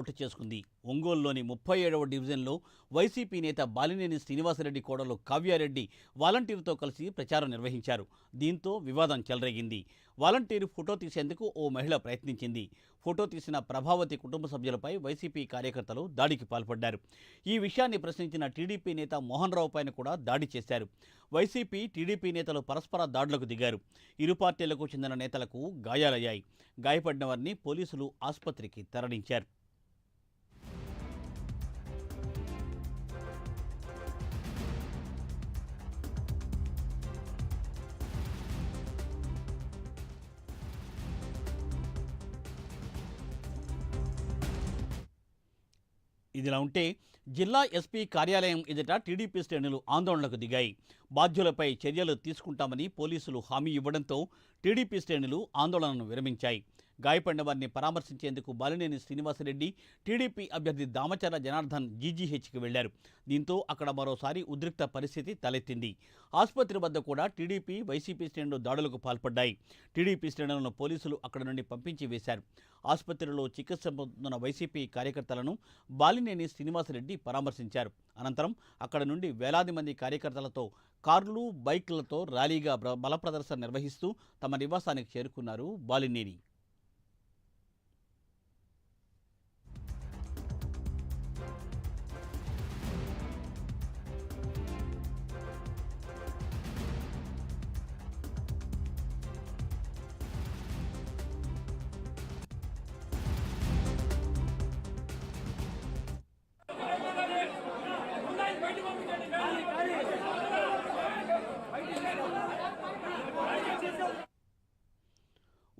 చోటు చేసుకుంది. ఒంగోలులోని ముప్పై ఏడవ డివిజన్లో వైసీపీ నేత బాలినేని శ్రీనివాసరెడ్డి కోడలు కావ్యారెడ్డి వాలంటీర్తో కలిసి ప్రచారం నిర్వహించారు. దీంతో వివాదం చెలరేగింది. వాలంటీర్ ఫోటో తీసేందుకు ఓ మహిళ ప్రయత్నించింది. ఫోటో తీసిన ప్రభావతి కుటుంబ సభ్యులపై వైసీపీ కార్యకర్తలు దాడికి పాల్పడ్డారు. ఈ విషయాన్ని ప్రశ్నించిన టీడీపీ నేత మోహన్ రావు పైన కూడా దాడి చేశారు. వైసీపీ టీడీపీ నేతలు పరస్పర దాడులకు దిగారు. ఇరు పార్టీలకు చెందిన నేతలకు గాయాలయ్యాయి. గాయపడిన వారిని పోలీసులు ఆసుపత్రికి తరలించారు. ఇదిలా ఉంటే జిల్లా ఎస్పీ కార్యాలయం ఎదుట టీడీపీ శ్రేణులు ఆందోళనకు దిగాయి. బాధ్యులపై చర్యలు తీసుకుంటామని పోలీసులు హామీ ఇవ్వడంతో టీడీపీ శ్రేణులు ఆందోళనను విరమించాయి. గాయపడిన వారిని పరామర్శించేందుకు బాలినేని శ్రీనివాసరెడ్డి టీడీపీ అభ్యర్థి దామచర్ల జనార్దన్ జీజీహెచ్కి వెళ్ళారు. దీంతో అక్కడ మరోసారి ఉద్రిక్త పరిస్థితి తలెత్తింది. ఆసుపత్రి వద్ద కూడా టీడీపీ వైసీపీ శ్రేణులు దాడులకు పాల్పడ్డాయి. టీడీపీ శ్రేణులను పోలీసులు అక్కడ నుండి పంపించి వేశారు. ఆసుపత్రిలో చికిత్స పొందుతున్న వైసీపీ కార్యకర్తలను బాలినేని శ్రీనివాసరెడ్డి పరామర్శించారు. అనంతరం అక్కడ నుండి వేలాది మంది కార్యకర్తలతో కార్లు బైక్లతో ర్యాలీగా బ్ర- బల ప్రదర్శన నిర్వహిస్తూ తమ నివాసానికి చేరుకున్నారు బాలినేని.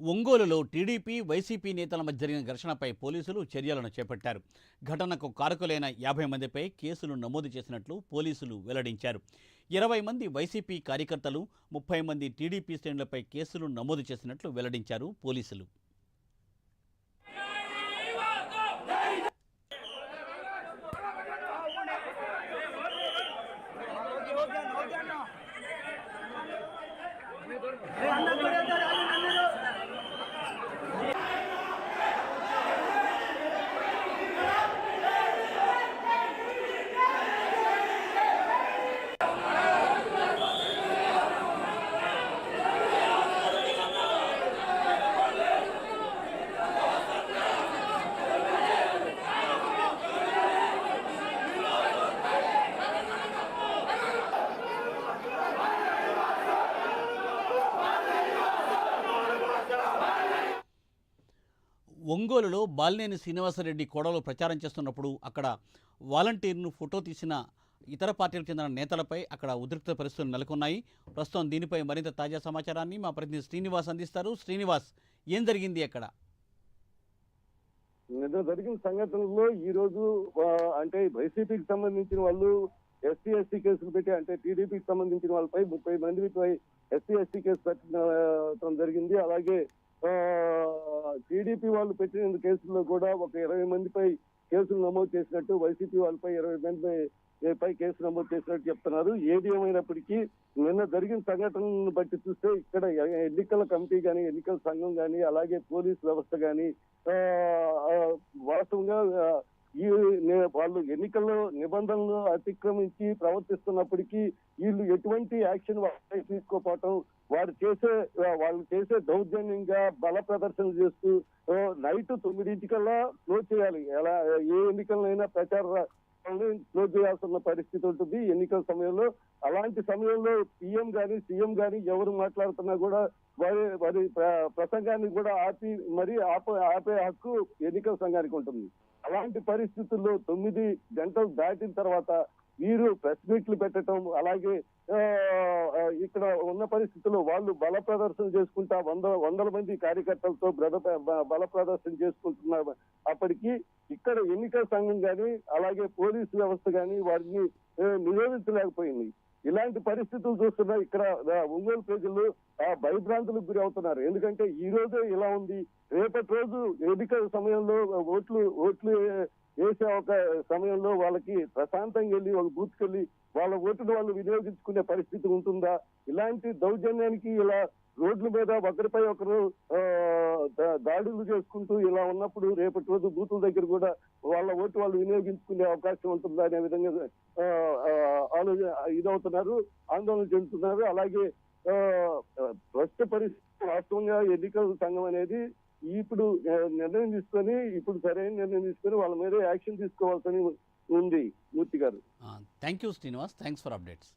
ఒంగోలులో టీడీపీ వైసీపీ నేతల మధ్య జరిగిన ఘర్షణపై పోలీసులు చర్యలను చేపట్టారు. ఘటనకు కారకులైన యాభై మందిపై కేసులు నమోదు చేసినట్లు పోలీసులు వెల్లడించారు. ఇరవై మంది వైసీపీ కార్యకర్తలు ముప్పై మంది టీడీపీ శ్రేణులపై కేసులు నమోదు చేసినట్లు వెల్లడించారు పోలీసులు. ఒంగోలులో బాలినేని శ్రీనివాసరెడ్డి కోడలో ప్రచారం చేస్తున్నప్పుడు అక్కడ వాలంటీర్ను ఫోటో తీసిన ఇతర పార్టీలకు చెందిన నేతలపై అక్కడ ఉద్రిక్త పరిస్థితులు నెలకొన్నాయి. ప్రస్తుతం దీనిపై మరింత తాజా సమాచారాన్ని మా ప్రతినిధి శ్రీనివాస్ అందిస్తారు. శ్రీనివాస్ ఏం జరిగింది అక్కడ? జరిగిన సంఘటనలో ఈ రోజు అంటే వైసీపీకి సంబంధించిన వాళ్ళు ఎస్సీ ఎస్టీ కేసులు పెట్టి అంటే టీడీపీకి సంబంధించిన వాళ్ళపై ముప్పై మందిపై ఎస్సీ ఎస్టీ కేసు పెట్టడం జరిగింది. అలాగే టీడీపీ వాళ్ళు పెట్టిన కేసుల్లో కూడా ఒక ఇరవై మందిపై కేసులు నమోదు చేసినట్టు వైసీపీ వాళ్ళపై ఇరవై మంది పై కేసు నమోదు చేసినట్టు చెప్తున్నారు. ఏది ఏమైనప్పటికీ నిన్న జరిగిన సంఘటనలను బట్టి చూస్తే ఇక్కడ ఎన్నికల కమిటీ కానీ ఎన్నికల సంఘం కానీ అలాగే పోలీస్ వ్యవస్థ కానీ వాస్తవంగా ఈ వాళ్ళు ఎన్నికల్లో నిబంధనలు అతిక్రమించి ప్రవర్తిస్తున్నప్పటికీ వీళ్ళు ఎటువంటి యాక్షన్ తీసుకోపోవటం వారు చేసే వాళ్ళు చేసే దౌర్జన్యంగా బల ప్రదర్శన చేస్తూ నైట్ తొమ్మిదింటికల్లా క్లోజ్ చేయాలి. ఎలా ఏ ఎన్నికలైనా ప్రచార క్లోజ్ చేయాల్సిన పరిస్థితి ఉంటుంది. ఎన్నికల సమయంలో అలాంటి సమయంలో పిఎం గాని సీఎం గాని ఎవరు మాట్లాడుతున్నా కూడా వారి వారి ప్ర- ప్రసంగాన్ని కూడా ఆపి మరి ఆప ఆపే హక్కు ఎన్నికల సంఘానికి ఉంటుంది. అలాంటి పరిస్థితుల్లో తొమ్మిది గంటలు దాటిన తర్వాత వీరు ప్రెస్ మీట్లు పెట్టడం అలాగే ఇక్కడ ఉన్న పరిస్థితుల్లో వాళ్ళు బల ప్రదర్శన చేసుకుంటా వంద వందల మంది కార్యకర్తలతో బ్రద బల ప్రదర్శన చేసుకుంటున్నారు అప్పటికి ఇక్కడ ఎన్నికల సంఘం కానీ అలాగే పోలీసు వ్యవస్థ కానీ వారిని నిరోధించలేకపోయింది. ఇలాంటి పరిస్థితులు చూస్తున్నా ఇక్కడ ఒంగోలు ప్రజలు భయభ్రాంతులకు గురి అవుతున్నారు. ఎందుకంటే ఈ రోజే ఇలా ఉంది. రేపటి రోజు ఎన్నికల సమయంలో ఓట్లు ఓట్లు వేసే ఒక సమయంలో వాళ్ళకి ప్రశాంతంగా వెళ్ళి వాళ్ళు బూత్కెళ్ళి వాళ్ళ ఓటును వాళ్ళు వినియోగించుకునే పరిస్థితి ఉంటుందా? ఇలాంటి దౌర్జన్యానికి ఇలా రోడ్ల మీద ఒకరిపై ఒకరు దాడులు చేసుకుంటూ ఇలా ఉన్నప్పుడు రేపటి రోజు బూతుల దగ్గర కూడా వాళ్ళ ఓటు వాళ్ళు వినియోగించుకునే అవకాశం ఉంటుందా అనే విధంగా ఆలోచన ఇదవుతున్నారు ఆందోళన చెందుతున్నారు. అలాగే ప్రస్తుత పరిస్థితి వాస్తవంగా ఎన్నికల సంఘం అనేది ఇప్పుడు నిర్ణయం తీసుకొని ఇప్పుడు సరైన నిర్ణయం తీసుకొని వాళ్ళ మీద యాక్షన్ తీసుకోవాల్సి ఉంది మూర్తి గారు. Thank you Srinivas. Thanks for updates.